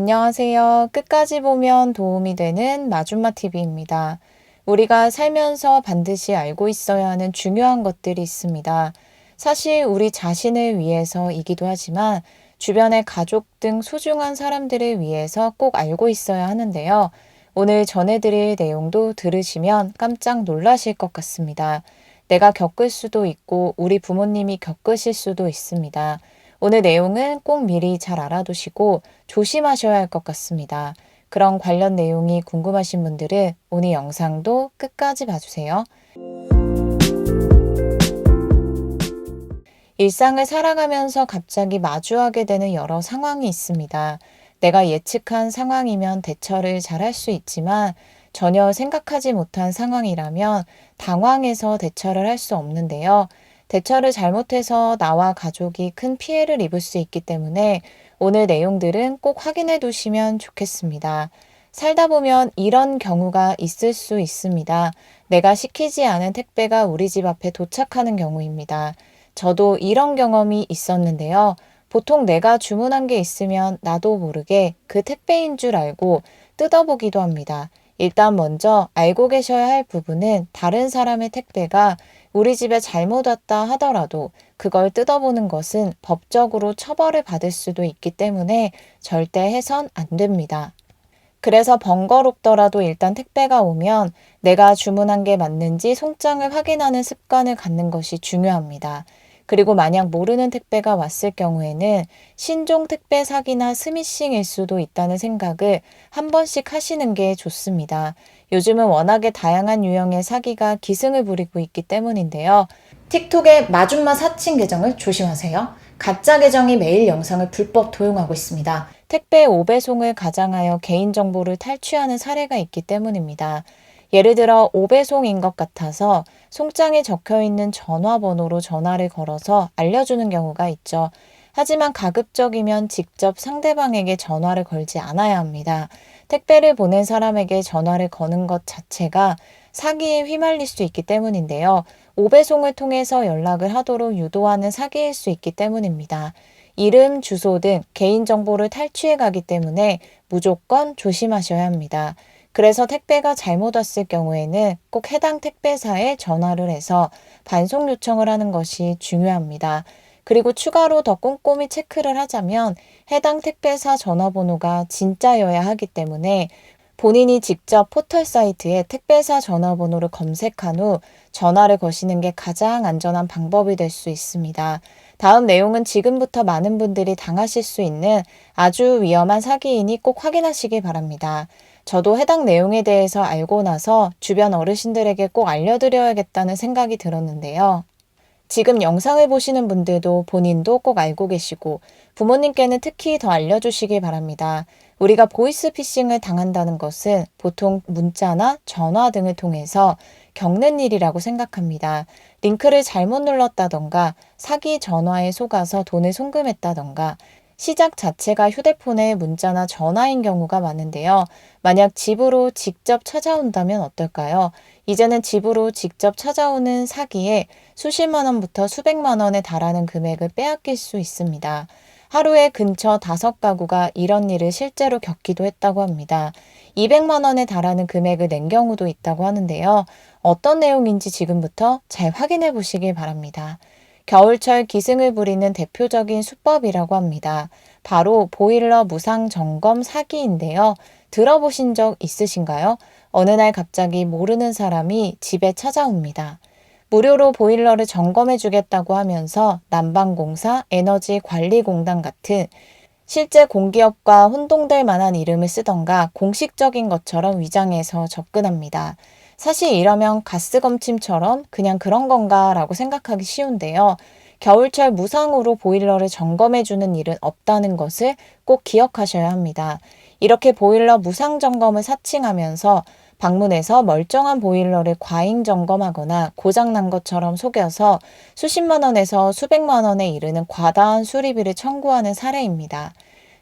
안녕하세요. 끝까지 보면 도움이 되는 마준마 TV입니다. 우리가 살면서 반드시 알고 있어야 하는 중요한 것들이 있습니다. 사실 우리 자신을 위해서이기도 하지만 주변의 가족 등 소중한 사람들을 위해서 꼭 알고 있어야 하는데요. 오늘 전해드릴 내용도 들으시면 깜짝 놀라실 것 같습니다. 내가 겪을 수도 있고 우리 부모님이 겪으실 수도 있습니다. 오늘 내용은 꼭 미리 잘 알아두시고 조심하셔야 할 것 같습니다. 그런 관련 내용이 궁금하신 분들은 오늘 영상도 끝까지 봐주세요. 일상을 살아가면서 갑자기 마주하게 되는 여러 상황이 있습니다. 내가 예측한 상황이면 대처를 잘 할 수 있지만 전혀 생각하지 못한 상황이라면 당황해서 대처를 할 수 없는데요. 대처를 잘못해서 나와 가족이 큰 피해를 입을 수 있기 때문에 오늘 내용들은 꼭 확인해 두시면 좋겠습니다. 살다 보면 이런 경우가 있을 수 있습니다. 내가 시키지 않은 택배가 우리 집 앞에 도착하는 경우입니다. 저도 이런 경험이 있었는데요. 보통 내가 주문한 게 있으면 나도 모르게 그 택배인 줄 알고 뜯어보기도 합니다. 일단 먼저 알고 계셔야 할 부분은 다른 사람의 택배가 우리 집에 잘못 왔다 하더라도 그걸 뜯어보는 것은 법적으로 처벌을 받을 수도 있기 때문에 절대 해선 안 됩니다. 그래서 번거롭더라도 일단 택배가 오면 내가 주문한 게 맞는지 송장을 확인하는 습관을 갖는 것이 중요합니다. 그리고 만약 모르는 택배가 왔을 경우에는 신종 택배 사기나 스미싱일 수도 있다는 생각을 한 번씩 하시는 게 좋습니다. 요즘은 워낙에 다양한 유형의 사기가 기승을 부리고 있기 때문인데요. 틱톡의 마줌마 사칭 계정을 조심하세요. 가짜 계정이 매일 영상을 불법 도용하고 있습니다. 택배 5배송을 가장하여 개인정보를 탈취하는 사례가 있기 때문입니다. 예를 들어 5배송인 것 같아서 송장에 적혀 있는 전화번호로 전화를 걸어서 알려주는 경우가 있죠. 하지만 가급적이면 직접 상대방에게 전화를 걸지 않아야 합니다. 택배를 보낸 사람에게 전화를 거는 것 자체가 사기에 휘말릴 수 있기 때문인데요. 5배송을 통해서 연락을 하도록 유도하는 사기일 수 있기 때문입니다. 이름, 주소 등 개인정보를 탈취해 가기 때문에 무조건 조심하셔야 합니다. 그래서 택배가 잘못 왔을 경우에는 꼭 해당 택배사에 전화를 해서 반송 요청을 하는 것이 중요합니다. 그리고 추가로 더 꼼꼼히 체크를 하자면 해당 택배사 전화번호가 진짜여야 하기 때문에 본인이 직접 포털 사이트에 택배사 전화번호를 검색한 후 전화를 거시는 게 가장 안전한 방법이 될 수 있습니다. 다음 내용은 지금부터 많은 분들이 당하실 수 있는 아주 위험한 사기이니 꼭 확인하시기 바랍니다. 저도 해당 내용에 대해서 알고 나서 주변 어르신들에게 꼭 알려드려야겠다는 생각이 들었는데요. 지금 영상을 보시는 분들도 본인도 꼭 알고 계시고 부모님께는 특히 더 알려주시기 바랍니다. 우리가 보이스피싱을 당한다는 것은 보통 문자나 전화 등을 통해서 겪는 일이라고 생각합니다. 링크를 잘못 눌렀다던가 사기 전화에 속아서 돈을 송금했다던가 시작 자체가 휴대폰의 문자나 전화인 경우가 많은데요. 만약 집으로 직접 찾아온다면 어떨까요? 이제는 집으로 직접 찾아오는 사기에 수십만 원부터 수백만 원에 달하는 금액을 빼앗길 수 있습니다. 하루에 근처 다섯 가구가 이런 일을 실제로 겪기도 했다고 합니다. 200만 원에 달하는 금액을 낸 경우도 있다고 하는데요. 어떤 내용인지 지금부터 잘 확인해 보시길 바랍니다. 겨울철 기승을 부리는 대표적인 수법이라고 합니다. 바로 보일러 무상 점검 사기인데요. 들어보신 적 있으신가요? 어느 날 갑자기 모르는 사람이 집에 찾아옵니다. 무료로 보일러를 점검해 주겠다고 하면서 난방공사, 에너지관리공단 같은 실제 공기업과 혼동될 만한 이름을 쓰던가 공식적인 것처럼 위장해서 접근합니다. 사실 이러면 가스 검침처럼 그냥 그런 건가 라고 생각하기 쉬운데요. 겨울철 무상으로 보일러를 점검해주는 일은 없다는 것을 꼭 기억하셔야 합니다. 이렇게 보일러 무상 점검을 사칭하면서 방문해서 멀쩡한 보일러를 과잉 점검하거나 고장난 것처럼 속여서 수십만 원에서 수백만 원에 이르는 과다한 수리비를 청구하는 사례입니다.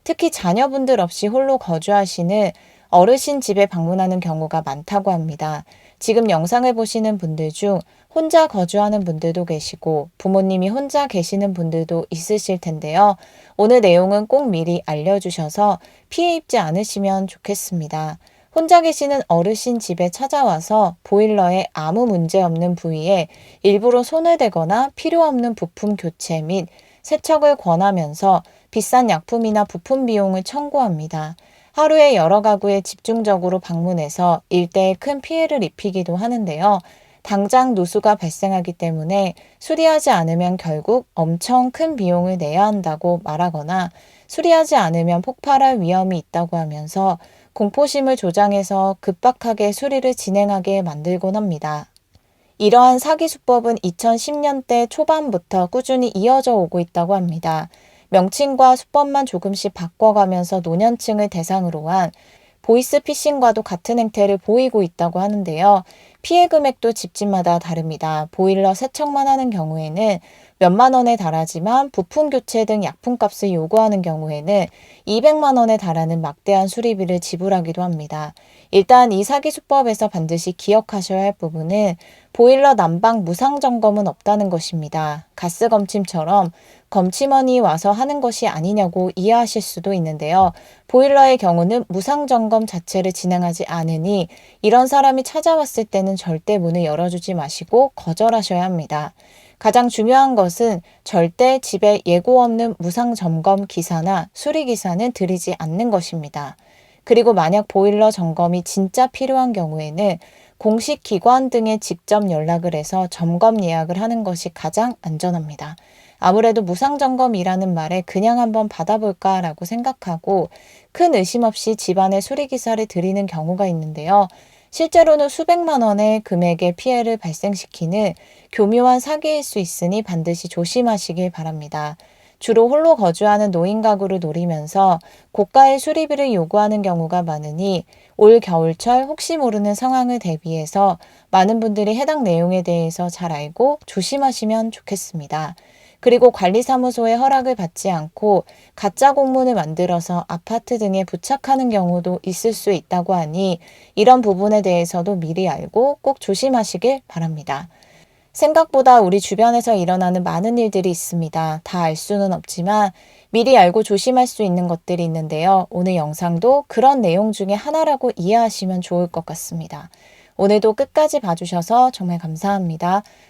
특히 자녀분들 없이 홀로 거주하시는 어르신 집에 방문하는 경우가 많다고 합니다. 지금 영상을 보시는 분들 중 혼자 거주하는 분들도 계시고 부모님이 혼자 계시는 분들도 있으실 텐데요. 오늘 내용은 꼭 미리 알려주셔서 피해 입지 않으시면 좋겠습니다. 혼자 계시는 어르신 집에 찾아와서 보일러에 아무 문제 없는 부위에 일부러 손을 대거나 필요 없는 부품 교체 및 세척을 권하면서 비싼 약품이나 부품 비용을 청구합니다. 하루에 여러 가구에 집중적으로 방문해서 일대에 큰 피해를 입히기도 하는데요. 당장 누수가 발생하기 때문에 수리하지 않으면 결국 엄청 큰 비용을 내야 한다고 말하거나 수리하지 않으면 폭발할 위험이 있다고 하면서 공포심을 조장해서 급박하게 수리를 진행하게 만들곤 합니다. 이러한 사기 수법은 2010년대 초반부터 꾸준히 이어져 오고 있다고 합니다. 명칭과 수법만 조금씩 바꿔가면서 노년층을 대상으로 한 보이스 피싱과도 같은 행태를 보이고 있다고 하는데요. 피해 금액도 집집마다 다릅니다. 보일러 세척만 하는 경우에는 몇만 원에 달하지만 부품 교체 등 약품값을 요구하는 경우에는 200만 원에 달하는 막대한 수리비를 지불하기도 합니다. 일단 이 사기 수법에서 반드시 기억하셔야 할 부분은 보일러 난방 무상 점검은 없다는 것입니다. 가스 검침처럼 검침원이 와서 하는 것이 아니냐고 이해하실 수도 있는데요. 보일러의 경우는 무상 점검 자체를 진행하지 않으니 이런 사람이 찾아왔을 때는 절대 문을 열어주지 마시고 거절하셔야 합니다. 가장 중요한 것은 절대 집에 예고 없는 무상 점검 기사나 수리 기사는 드리지 않는 것입니다. 그리고 만약 보일러 점검이 진짜 필요한 경우에는 공식 기관 등에 직접 연락을 해서 점검 예약을 하는 것이 가장 안전합니다. 아무래도 무상점검이라는 말에 그냥 한번 받아볼까라고 생각하고 큰 의심 없이 집안에 수리기사를 드리는 경우가 있는데요. 실제로는 수백만 원의 금액의 피해를 발생시키는 교묘한 사기일 수 있으니 반드시 조심하시길 바랍니다. 주로 홀로 거주하는 노인 가구를 노리면서 고가의 수리비를 요구하는 경우가 많으니 올 겨울철 혹시 모르는 상황을 대비해서 많은 분들이 해당 내용에 대해서 잘 알고 조심하시면 좋겠습니다. 그리고 관리사무소의 허락을 받지 않고 가짜 공문을 만들어서 아파트 등에 부착하는 경우도 있을 수 있다고 하니 이런 부분에 대해서도 미리 알고 꼭 조심하시길 바랍니다. 생각보다 우리 주변에서 일어나는 많은 일들이 있습니다. 다 알 수는 없지만 미리 알고 조심할 수 있는 것들이 있는데요. 오늘 영상도 그런 내용 중에 하나라고 이해하시면 좋을 것 같습니다. 오늘도 끝까지 봐주셔서 정말 감사합니다.